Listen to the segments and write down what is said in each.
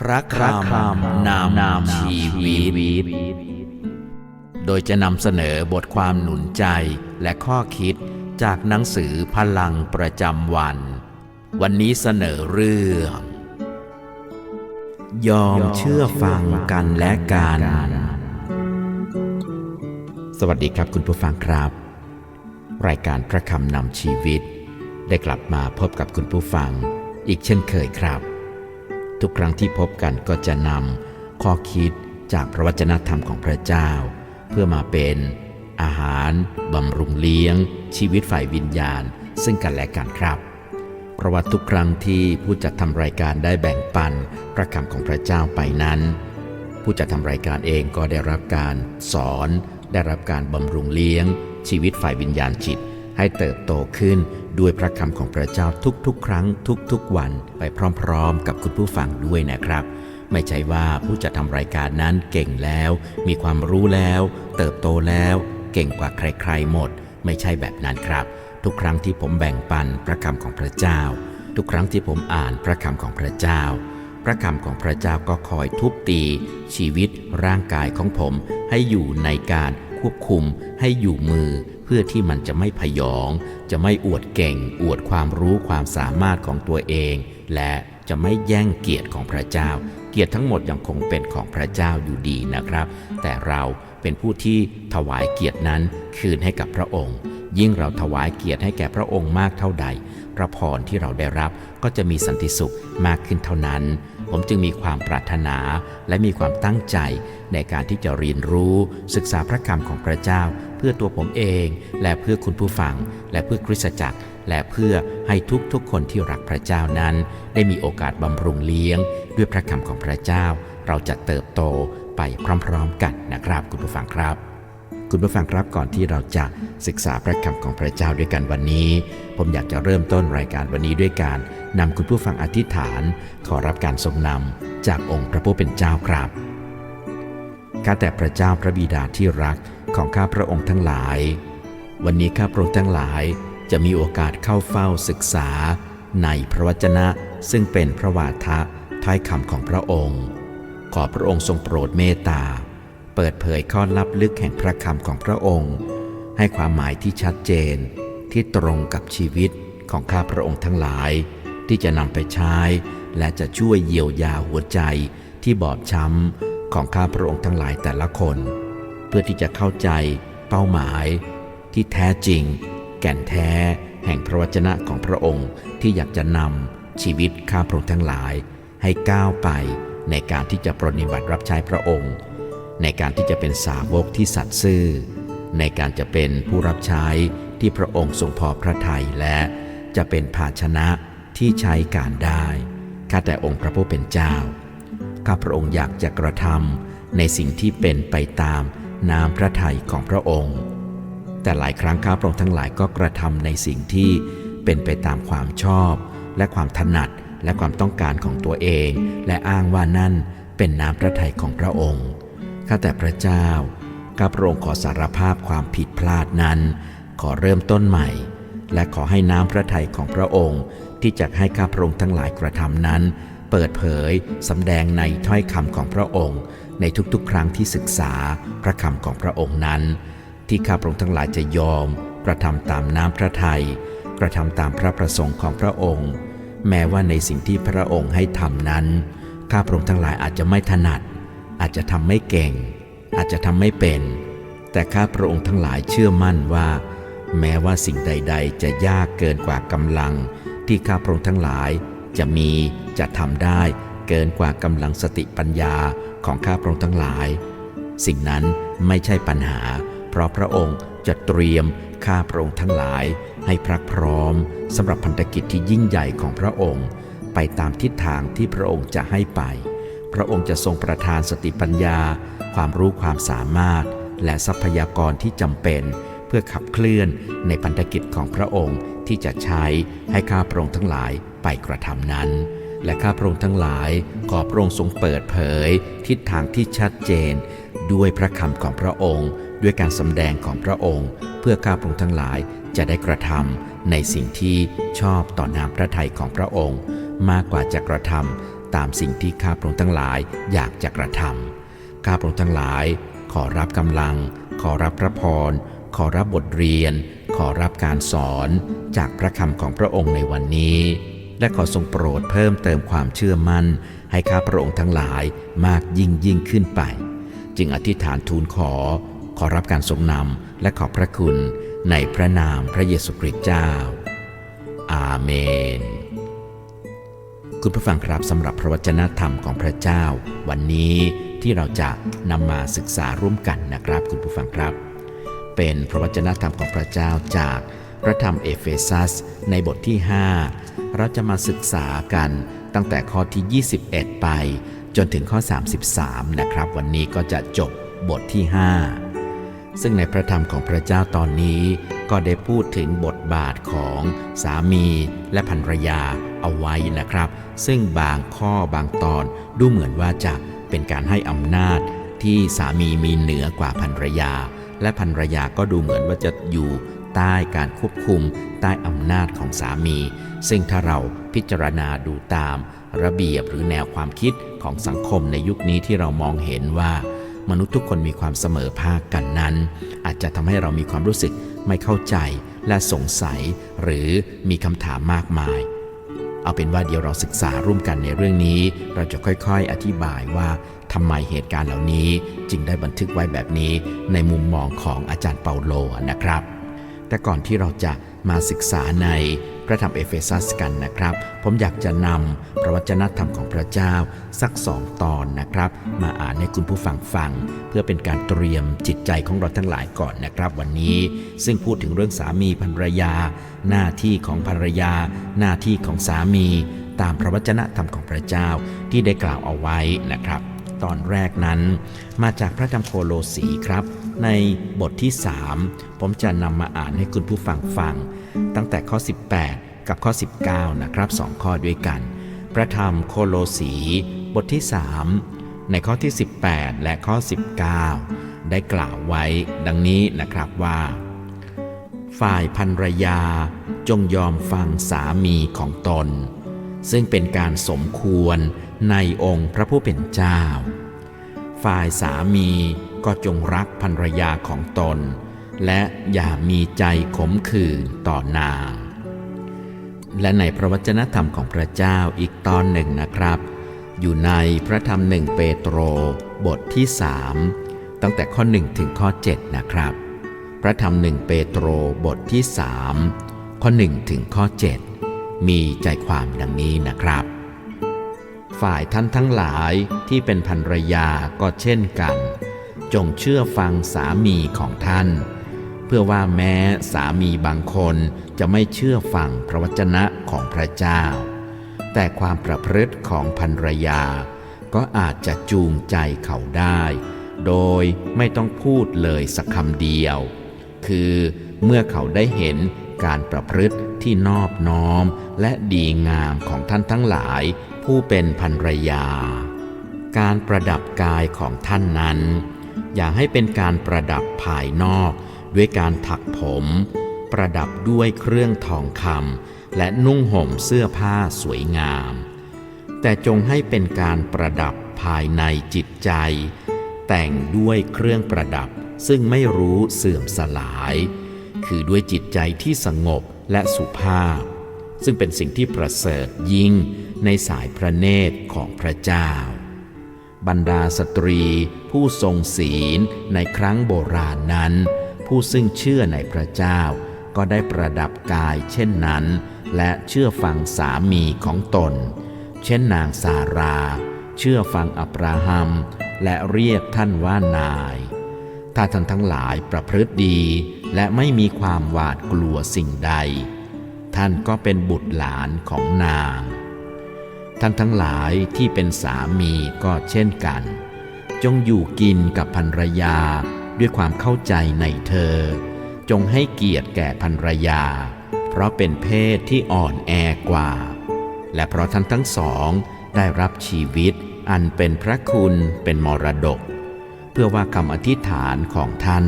พระคำนำนำชีวิต โดยจะนำเสนอบทความหนุนใจและข้อคิดจากหนังสือพลังประจำวัน วันนี้เสนอเรื่อง ยอมเชื่อฟังกันและกัน สวัสดีครับคุณผู้ฟังครับ รายการพระคำนำชีวิต ได้กลับมาพบกับคุณผู้ฟัง อีกเช่นเคยครับ ทุกครั้งที่พบกันก็จะนำข้อคิดจากพระวจนะธรรมของพระเจ้า เพื่อมาเป็นอาหารบำรุงเลี้ยง ชีวิตฝ่ายวิญญาณ ซึ่งกันและกันครับ เพราะว่าทุกครั้งที่ผู้จัดทำรายการได้แบ่งปันพระคำของพระเจ้าไปนั้น ผู้จัดทำรายการเองก็ได้รับการสอน ได้รับการบำรุงเลี้ยง ชีวิตฝ่ายวิญญาณจิตให้เติบโตขึ้น ด้วยพระคำของพระเจ้าทุกๆ ครั้งทุกๆ วันไปพร้อมๆ กับคุณผู้ฟังด้วยนะครับ ไม่ใช่ว่าผู้จัดทำรายการนั้นเก่งแล้ว มีความรู้แล้ว เติบโตแล้ว เก่งกว่าใครๆหมด ไม่ใช่แบบนั้นครับ ทุกครั้งที่ผมแบ่งปันพระคำของพระเจ้า ทุกครั้งที่ผมอ่านพระคำของพระเจ้า พระคำของพระเจ้าก็คอยทุบตี ชีวิตร่างกายของผมให้อยู่ในการ ควบคุมให้อยู่มือ เพื่อที่มันจะไม่พยอง จะไม่อวดเก่ง อวดความรู้ความสามารถของตัวเอง และจะไม่แย่งเกียรติของพระเจ้า เกียรติทั้งหมดยังคงเป็นของพระเจ้าอยู่ดีนะครับ แต่เราเป็นผู้ที่ถวายเกียรตินั้นคืนให้กับพระองค์ ยิ่งเราถวายเกียรติให้แก่พระองค์มากเท่าใด พระพรที่เราได้รับก็จะมีสันติสุขมากขึ้นเท่านั้น ผมจึงมีความปรารถนาและมีความตั้งใจในการที่จะเรียนรู้ศึกษาพระคำของพระเจ้า เพื่อตัวผมเอง และเพื่อคุณผู้ฟัง และเพื่อคริสตจักร และเพื่อให้ทุกๆคนที่รักพระเจ้านั้น ได้มีโอกาสบำรุงเลี้ยง ด้วยพระคำของพระเจ้า เราจะเติบโตไปพร้อมๆกันนะครับ คุณผู้ฟังครับ คุณผู้ฟังครับก่อนที่เราจะศึกษาพระคำของพระเจ้าด้วยกันวันนี้ ผมอยากจะเริ่มต้นรายการวันนี้ด้วยการ นำคุณผู้ฟังอธิษฐาน ขอรับการทรงนำจากองค์พระผู้เป็นเจ้าครับข้าแต่พระเจ้าพระบิดาที่รักของข้าพระองค์ทั้งหลาย วันนี้ข้าพระองค์ทั้งหลายจะมีโอกาสเข้าเฝ้าศึกษา ในพระวจนะซึ่งเป็นพระวาทะท้ายคำของพระองค์ ขอพระองค์ทรงโปรดเมตตา เปิดเผยข้อลับลึกแห่งพระคำของพระองค์ ให้ความหมายที่ชัดเจนที่ตรงกับชีวิตของข้าพระองค์ทั้งหลาย ที่จะนำไปใช้ และจะช่วยเยียวยาหัวใจที่บอบช้ำของข้าพระองค์ทั้งหลายแต่ละคน เพื่อที่จะเข้าใจเป้าหมายที่แท้จริง แก่นแท้แห่งพระวจนะของพระองค์ที่อยากจะนำชีวิตข้าพระองค์ทั้งหลาย ให้ก้าวไปในการที่จะปรนิบัติรับใช้พระองค์ ในการที่จะเป็นสาวกที่สัตย์ซื่อ ในการจะเป็นผู้รับใช้ที่พระองค์ทรงพอพระทัยและจะเป็นภาชนะ ที่ใช้การได้ข้าแต่องค์พระผู้เป็นเจ้า ข้าพระองค์อยากจะกระทำในสิ่งที่เป็นไปตามน้ำพระทัยของพระองค์ แต่หลายครั้งข้าพระองค์ทั้งหลายก็กระทำในสิ่งที่เป็นไปตามความชอบ และความถนัดและความต้องการของตัวเอง และอ้างว่านั่นเป็นน้ำพระทัยของพระองค์ข้าแต่พระเจ้าข้าพระองค์ขอสารภาพความผิดพลาดนั้น ขอเริ่มต้นใหม่ และขอให้น้ำพระทัยของพระองค์ ที่จะให้ข้าพระองค์ทั้งหลายกระทำนั้น เปิดเผยสำแดงในถ้อยคำของพระองค์ ในทุกๆ ครั้งที่ศึกษาพระคำของพระองค์นั้น ที่ข้าพระองค์ทั้งหลายจะยอม กระทำตามน้ำพระทัยกระทำตามพระประสงค์ของพระองค์ แม้ว่าในสิ่งที่พระองค์ให้ทำนั้นข้าพระองค์ทั้งหลายอาจจะไม่ถนัด อาจจะทำไม่เก่ง อาจจะทำไม่เป็น แต่ข้าพระองค์ทั้งหลายเชื่อมั่นว่า แม้ว่าสิ่งใด ๆ จะยากเกินกว่ากำลัง ที่ข้าพระองค์ทั้งหลาย จะมีจะทำได้เกินกว่ากำลังสติปัญญาของข้าพระองค์ทั้งหลาย สิ่งนั้นไม่ใช่ปัญหา เพราะพระองค์จะเตรียมข้าพระองค์ทั้งหลาย ให้พรักพร้อมสำหรับพันธกิจที่ยิ่งใหญ่ของพระองค์ ไปตามทิศทางที่พระองค์จะให้ไป พระองค์จะทรงประทานสติปัญญา ความรู้ความสามารถ และทรัพยากรที่จำเป็น เพื่อขับเคลื่อนในพันธกิจของพระองค์ที่จะใช้ให้ข้าพระองค์ทั้งหลายไปกระทำนั้น และข้าพระองค์ทั้งหลายขอพระองค์ทรงเปิดเผย ทิศทางที่ชัดเจน ด้วยพระคำของพระองค์ ด้วยการสำแดงของพระองค์ เพื่อข้าพระองค์ทั้งหลายจะได้กระทำในสิ่งที่ชอบต่อนามพระทัยของพระองค์ มากกว่าจะกระทำตามสิ่งที่ข้าพระองค์ทั้งหลายอยากจะกระทำข้าพระองค์ทั้งหลาย ขอรับกำลัง ขอรับพระพรขอรับบทเรียน อรับการสอนจากพระคำของพระองค์ในวันนี้ และขอทรงโปรดเพิ่มเติมความเชื่อมั่น ให้ข้าพระองค์ทั้งหลายมากยิ่งยิ่งขึ้นไป จึงอธิษฐานทูลขอ ขอรับการทรงนำและขอบพระคุณในพระนามพระเยซูคริสต์เจ้า อาเมน คุณผู้ฟังครับสำหรับพระวจนะธรรมของพระเจ้า วันนี้ที่เราจะนำมาศึกษาร่วมกันนะครับ คุณผู้ฟังครับ เป็นพระวจนะธรรมของพระเจ้าจากพระธรรมเอเฟซัส ในบทที่ 5 เราจะมาศึกษากันตั้งแต่ข้อที่ 21 ไป จนถึงข้อ 33 นะครับ วันนี้ก็จะจบบทที่ 5 ซึ่งในพระธรรมของพระเจ้าตอนนี้ ก็ได้พูดถึงบทบาทของสามีและภรรยาเอาไว้นะครับ ซึ่งบางข้อบางตอนดูเหมือนว่าจะเป็นการให้อำนาจที่สามีมีเหนือกว่าภรรยา และภรรยาก็ดูเหมือนว่าจะอยู่ใต้การควบคุม ใต้อำนาจของสามี ซึ่งถ้าเราพิจารณาดูตาม ระเบียบหรือแนวความคิดของสังคมในยุคนี้ที่เรามองเห็นว่า มนุษย์ทุกคนมีความเสมอภาคกันนั้น อาจจะทำให้เรามีความรู้สึกไม่เข้าใจและสงสัย หรือมีคำถามมากมาย เอาเป็นว่าเดี๋ยวเราศึกษาร่วมกันในเรื่องนี้ เราจะค่อยๆ อธิบายว่า ทำไมเหตุการณ์เหล่านี้จึงได้บันทึกไว้แบบนี้ในมุมมองของอาจารย์เปาโลนะครับ แต่ก่อนที่เราจะมาศึกษาในพระธรรมเอเฟซัสกันนะครับ ผมอยากจะนำพระวจนะธรรมของพระเจ้าสักสองตอนนะครับ มาอ่านให้คุณผู้ฟังฟัง เพื่อเป็นการเตรียมจิตใจของเราทั้งหลายก่อนนะครับ วันนี้ซึ่งพูดถึงเรื่องสามีภรรยา หน้าที่ของภรรยา หน้าที่ของสามี ตามพระวจนะธรรมของพระเจ้าที่ได้กล่าวเอาไว้นะครับ ตอนแรกนั้น มาจากพระธรรมโคโลสีครับ ในบทที่ 3 ผมจะนำมาอ่านให้คุณผู้ฟังฟัง ตั้งแต่ข้อ 18 กับข้อ 19 นะครับสองข้อด้วยกัน พระธรรมโคโลสี บทที่ 3 ในข้อที่ 18 และข้อ 19 ได้กล่าวไว้ดังนี้นะครับว่า ฝ่ายภรรยาจงยอมฟังสามีของตน ซึ่งเป็นการสมควรในองค์พระผู้เป็นเจ้า ฝ่ายสามีก็จงรักภรรยาของตน และอย่ามีใจขมขื่นต่อนาง และในพระวจนะธรรมของพระเจ้าอีกตอนหนึ่งนะครับ อยู่ในพระธรรมหนึ่งเปโตรบทที่สามตั้งแต่ข้อ 1 ถึงข้อ 7 นะครับ พระธรรมหนึ่งเปโตรบทที่สามข้อ 1 ถึงข้อ 7 มีใจความดังนี้นะครับ ฝ่ายท่านทั้งหลายที่เป็นภรรยาก็เช่นกัน จงเชื่อฟังสามีของท่าน เพื่อว่าแม้สามีบางคนจะไม่เชื่อฟังพระวจนะของพระเจ้า แต่ความประพฤติของภรรยา ก็อาจจะจูงใจเขาได้ โดยไม่ต้องพูดเลยสักคำเดียว คือเมื่อเขาได้เห็นการประพฤติ ที่นอบน้อมและดีงามของท่านทั้งหลาย ผู้เป็นภรรยา การประดับกายของท่านนั้น อย่าให้เป็นการประดับภายนอก ด้วยการถักผม ประดับด้วยเครื่องทองคำและนุ่งห่มเสื้อผ้าสวยงาม แต่จงให้เป็นการประดับภายในจิตใจ แต่งด้วยเครื่องประดับซึ่งไม่รู้เสื่อมสลาย คือด้วยจิตใจที่สงบ และสุภาพ ซึ่งเป็นสิ่งที่ประเสริฐยิ่งในสายพระเนตรของพระเจ้า บรรดาสตรีผู้ทรงศีลในครั้งโบราณนั้น ผู้ซึ่งเชื่อในพระเจ้า ก็ได้ประดับกายเช่นนั้น และเชื่อฟังสามีของตน เช่นนางซารา เชื่อฟังอับราฮัม และเรียกท่านว่านาย ถ้าท่านทั้งหลายประพฤติดี และไม่มีความหวาดกลัวสิ่งใด ท่านก็เป็นบุตรหลานของนาง ท่านทั้งหลายที่เป็นสามีก็เช่นกัน จงอยู่กินกับภรรยาด้วยความเข้าใจในเธอ จงให้เกียรติแก่ภรรยา เพราะเป็นเพศที่อ่อนแอกว่า และเพราะท่านทั้งสองได้รับชีวิตอันเป็นพระคุณเป็นมรดก เพื่อว่าคำอธิษฐานของท่าน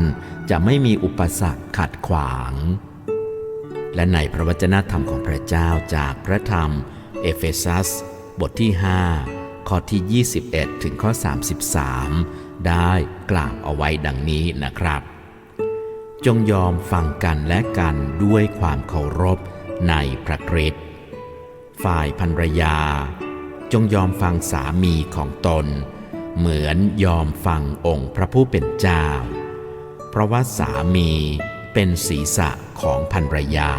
จะไม่มีอุปสรรคขัดขวาง และในพระวจนะธรรมของพระเจ้าจากพระธรรม เอเฟซัส บทที่ 5 ข้อที่ 21 ถึงข้อ 33 ได้กล่าวเอาไว้ดังนี้นะครับ จงยอมฟังกันและกันด้วยความเคารพในพระคริสต์ฝ่ายภรรยา จงยอมฟังสามีของตน เหมือนยอมฟังองค์พระผู้เป็นเจ้า เพราะว่าสามีเป็นศีรษะของภรรยา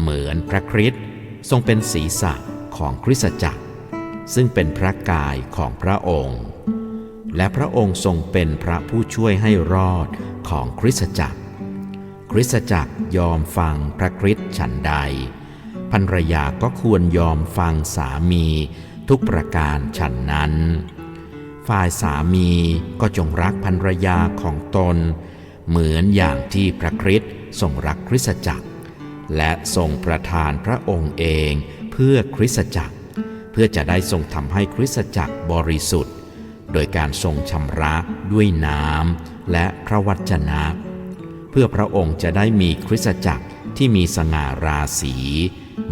เหมือนพระคริสต์ทรงเป็นศีรษะของคริสตจักร ซึ่งเป็นพระกายของพระองค์ และพระองค์ทรงเป็นพระผู้ช่วยให้รอดของคริสตจักร คริสตจักรยอมฟังพระคริสต์ฉันใดภรรยาก็ควรยอมฟังสามีทุกประการฉันนั้น ฝ่ายสามีก็จงรักภรรยาของตน เหมือนอย่างที่พระคริสต์ทรงรักคริสตจักร และทรงประทานพระองค์เองเพื่อคริสตจักร เพื่อจะได้ทรงทำให้คริสตจักรบริสุทธิ์ โดยการทรงชำระด้วยน้ำและพระวจนะ เพื่อพระองค์จะได้มีคริสตจักรที่มีสง่าราศี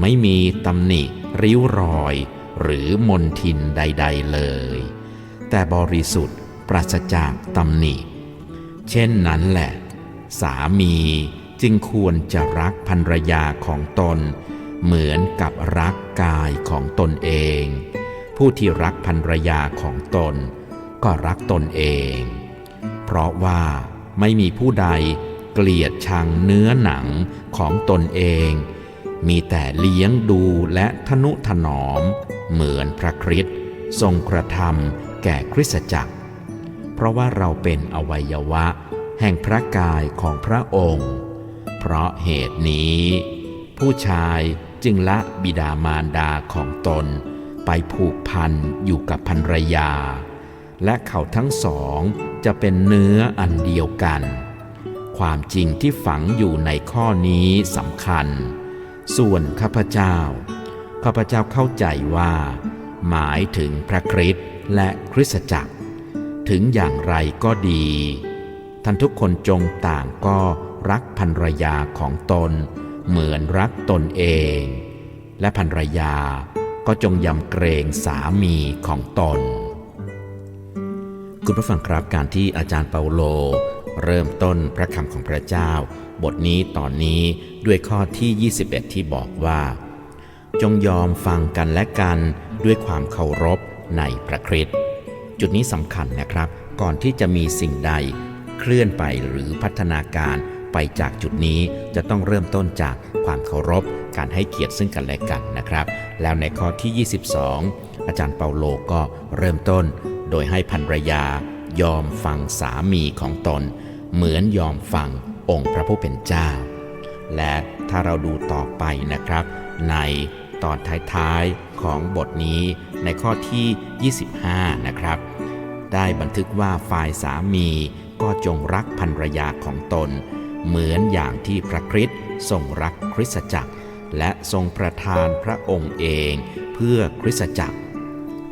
ไม่มีตำหนิ ริ้วรอย หรือมนทินใด ๆ เลย แต่บริสุทธิ์ปราศจากตำหนิ เช่นนั้นแหละ สามีจึงควรจะรักภรรยาของตน เหมือนกับรักกายของตนเอง ผู้ที่รักภรรยาของตน ก็รักตนเอง เพราะว่าไม่มีผู้ใดเกลียดชังเนื้อหนังของตนเอง มีแต่เลี้ยงดูและทนุถนอม เหมือนพระคริสต์ทรงกระทำ แก่คริสตจักร เพราะว่าเราเป็นอวัยวะ แห่งพระกายของพระองค์ เพราะเหตุนี้ ผู้ชายจึงละบิดามารดาของตน ไปผูกพันอยู่กับภรรยา และเขาทั้งสองจะเป็นเนื้ออันเดียวกัน ความจริงที่ฝังอยู่ในข้อนี้สำคัญ ส่วนข้าพเจ้าข้าพเจ้าเข้าใจว่า หมายถึงพระคริสต์ และคริสตจักร ถึงอย่างไรก็ดี ท่านทุกคนจงต่างก็รักภรรยาของตน เหมือนรักตนเอง และภรรยาก็จงยำเกรงสามีของตน คุณผู้ฟังครับการที่อาจารย์เปาโล เริ่มต้นพระคำของพระเจ้า บทนี้ตอนนี้ด้วยข้อที่ 21 ที่บอกว่า จงยอมฟังกันและกันด้วยความเคารพ ในพระคริสต์จุดนี้สำคัญนะครับ ก่อนที่จะมีสิ่งใดเคลื่อนไปหรือพัฒนาการไปจากจุดนี้จะต้องเริ่มต้นจากความเคารพ การให้เกียรติซึ่งกันและกันนะครับ แล้วในข้อที่ 22 อาจารย์เปาโลก็เริ่มต้น โดยให้ภรรยายอมฟังสามีของตน เหมือนยอมฟังองค์พระผู้เป็นเจ้า และถ้าเราดูต่อไปนะครับ ใน ตอนท้ายๆของบทนี้ในข้อที่ 25 นะครับ ได้บันทึกว่าฝ่ายสามีก็จงรักภรรยาของตน เหมือนอย่างที่พระคริสต์ทรงรักคริสตจักร และทรงประทานพระองค์เองเพื่อคริสตจักร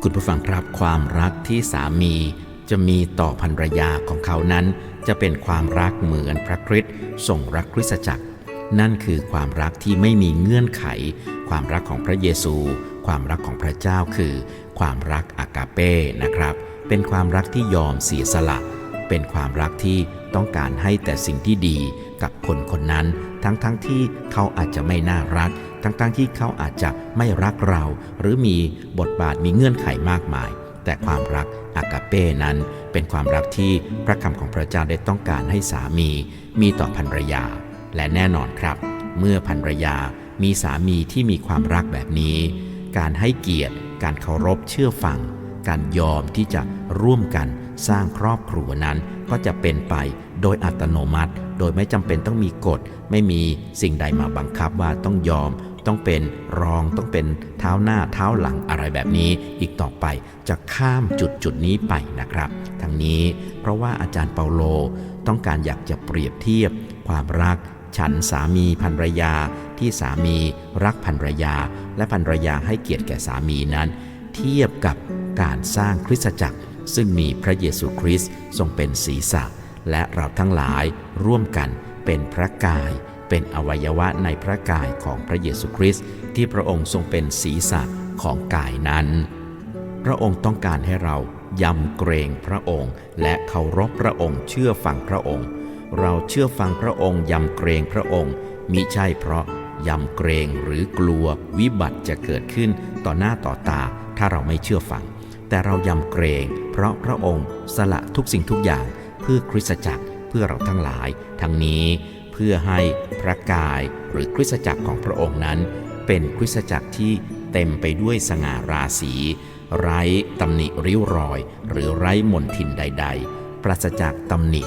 คุณผู้ฟังครับความรักที่สามีจะมีต่อภรรยาของเขานั้น จะเป็นความรักเหมือนพระคริสต์ทรงรักคริสตจักร นั่นคือความรักที่ไม่มีเงื่อนไข ความรักของพระเยซู ความรักของพระเจ้าคือ ความรักอากาเป้นะครับ เป็นความรักที่ยอมเสียสละ เป็นความรักที่ต้องการให้แต่สิ่งที่ดีกับคนคนนั้น ทั้งๆทที่เขาอาจจะไม่น่ารัก ทั้งๆทที่เขาอาจจะไม่รักเรา หรือมีบทบาทมีเงื่อนไขมากมาย แต่ความรักอากาเป้นั้น เป็นความรักที่พระคำของพระเจ้าได้ต้องการให้สามี มีต่อภรรยา และแน่นอนครับ เมื่อภรรยามีสามีที่มีความรักแบบนี้ การให้เกียรติ การเคารพเชื่อฟัง การยอมที่จะร่วมกันสร้างครอบครัวนั้นก็จะเป็นไปโดยอัตโนมัติ โดยไม่จำเป็นต้องมีกฎ ไม่มีสิ่งใดมาบังคับว่าต้องยอม ต้องเป็นรองต้องเป็นเท้าหน้าเท้าหลังอะไรแบบนี้ อีกต่อไปจะข้ามจุดจุดนี้ไปนะครับ ทั้งนี้เพราะว่าอาจารย์เปาโลต้องการอยากจะเปรียบเทียบ ความรัก ฉันสามีภรรยาที่สามีรักภรรยา และภรรยาให้เกียรติแก่สามีนั้น เทียบกับการสร้างคริสตจักร ซึ่งมีพระเยซูคริสต์ทรงเป็นศีรษะ และเราทั้งหลายร่วมกันเป็นพระกาย เป็นอวัยวะในพระกายของพระเยซูคริสต์ที่พระองค์ทรงเป็นศีรษะของกายนั้น พระองค์ต้องการให้เรายำเกรงพระองค์ และเคารพพระองค์เชื่อฟังพระองค์ เราเชื่อฟังพระองค์ยำเกรงพระองค์มิใช่เพราะยำเกรงหรือกลัววิบัติจะเกิดขึ้นต่อหน้าต่อตา ถ้าเราไม่เชื่อฟัง แต่เรายำเกรงเพราะพระองค์สละทุกสิ่งทุกอย่างเพื่อคริสตจักรเพื่อเราทั้งหลาย ทั้งนี้เพื่อให้พระกายหรือคริสตจักรของพระองค์นั้น เป็นคริสตจักรที่เต็มไปด้วยสง่าราศี ไร้ตำหนิริ้วรอย หรือไร้มนทินใด ๆ ปราศจากตำหนิ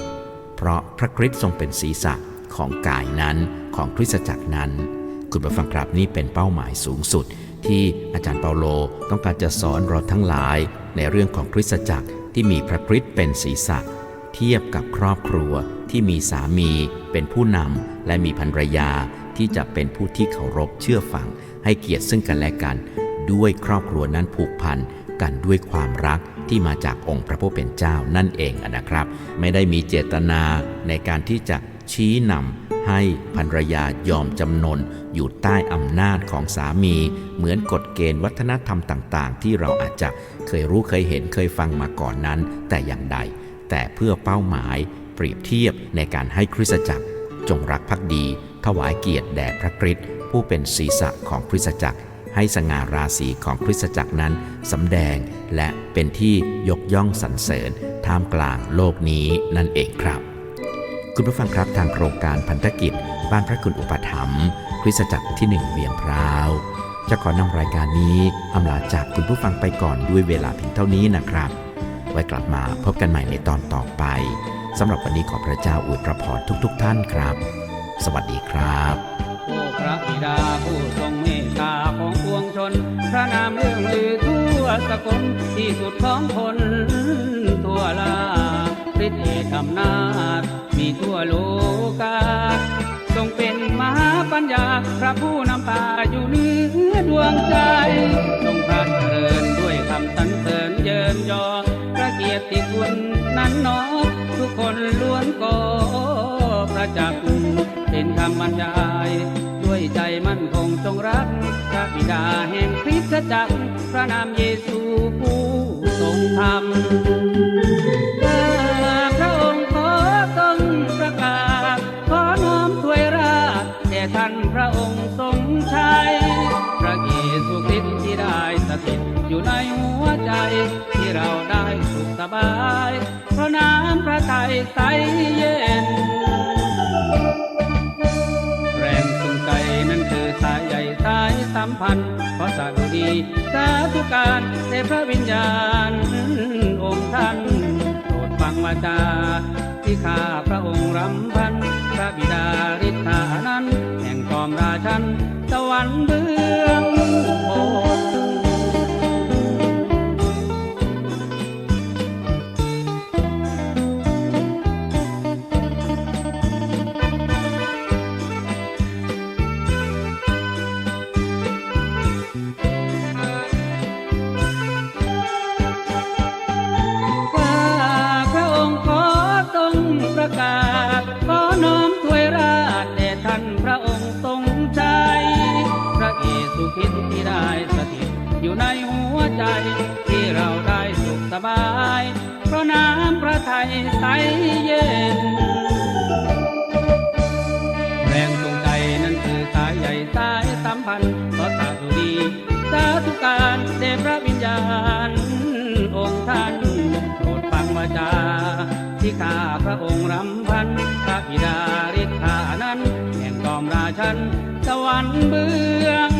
เพราะพระคริสต์ทรงเป็นศีรษะของกายนั้นของคริสตจักรนั้น คุณผู้ฟังครับนี่เป็นเป้าหมายสูงสุด ที่อาจารย์เปาโลต้องการจะสอนเราทั้งหลาย ในเรื่องของคริสตจักรที่มีพระคริสต์เป็นศีรษะ เทียบกับครอบครัวที่มีสามีเป็นผู้นำและมีภรรยาที่จะเป็นผู้ที่เคารพเชื่อฟัง ให้เกียรติซึ่งกันและกัน ด้วยครอบครัวนั้นผูกพันกันด้วยความรัก ที่มาจากองค์พระผู้เป็นเจ้านั่นเองนะครับ ไม่ได้มีเจตนาในการที่จะชี้นำให้ภรรยายอมจำนนอยู่ใต้อำนาจของสามี เหมือนกฎเกณฑ์วัฒนธรรมต่าง ๆ ที่เราอาจจะเคยรู้เคยเห็นเคยฟังมาก่อนนั้น แต่อย่างใด แต่เพื่อเป้าหมายเปรียบเทียบในการให้คริสตจักร จงรักภักดี ถวายเกียรติแด่พระคริสต์ผู้เป็นศีรษะของคริสตจักร ให้สง่าราศีของคริสตจักรนั้นสำแดงและเป็นที่ยกย่องสรรเสริญท่ามกลางโลกนี้นั่นเองครับ คุณผู้ฟังครับทางโครงการพันธกิจ บ้านพระคุณอุปถัมภ์คริสตจักรที่หนึ่งเวียงพร้าวจะขอนำรายการนี้อำลาจากคุณผู้ฟังไปก่อนด้วยเวลาเพียงเท่านี้นะครับ ไว้กลับมาพบกันใหม่ในตอนต่อไปสำหรับวันนี้ขอพระเจ้าอวยพระพรทุกๆทท่านครับ สวัสดีครับ โอ้พระบิดาผู้ น พระนามเรื่องลือทั่วสกลที่สุดของคนทั่วลาฤทธิ์เดชอำนาจมีทั่วโลกาทรงเป็นมหาปัญญา พระผู้นำพาอยู่เหนือดวงใจทรงพระเจริญด้วยคำสรรเสริญเยินยอ พระเกียรติคุณนั้นนอทุกคนล้วนก่อประจักเป็นคำบรรยาย ด้วยใจมั่นคงจงรักพระบิดาแห่งคริสตจักรพระนามเยซูผู้ทรงธรรมข้าพระองค์ขอต้องประกาศขอน้อมถวยราชแด่ท่านพระองค์ทรงชัยพระเยซูคริสต์ที่ได้สถิตอยู่ในหัวใจที่เราได้สุขสบาย เพราะน้ำพระทัยใสเย็น สายสัมพันธ์ขอสาธุดีสาธุการในพระวิญญาณ องค์ท่านโปรดฟังวาจาที่ข้าพระองค์รำพัน พระบิดาฤทธานั้น แห่งกอมราชันสวรรค์ พระไทยใสเย็น แรงจูงใจนั้นคือสายใหญ่สายสัมพันธ์เพราะสาธุดีสาธุการเดพระวิญญาณ องค์ท่านโปรดฟังวาจา ที่ข้าพระองค์รำพันพระบิดาฤทธานั้นแห่งกอมราชันสวรรค์เบื้อง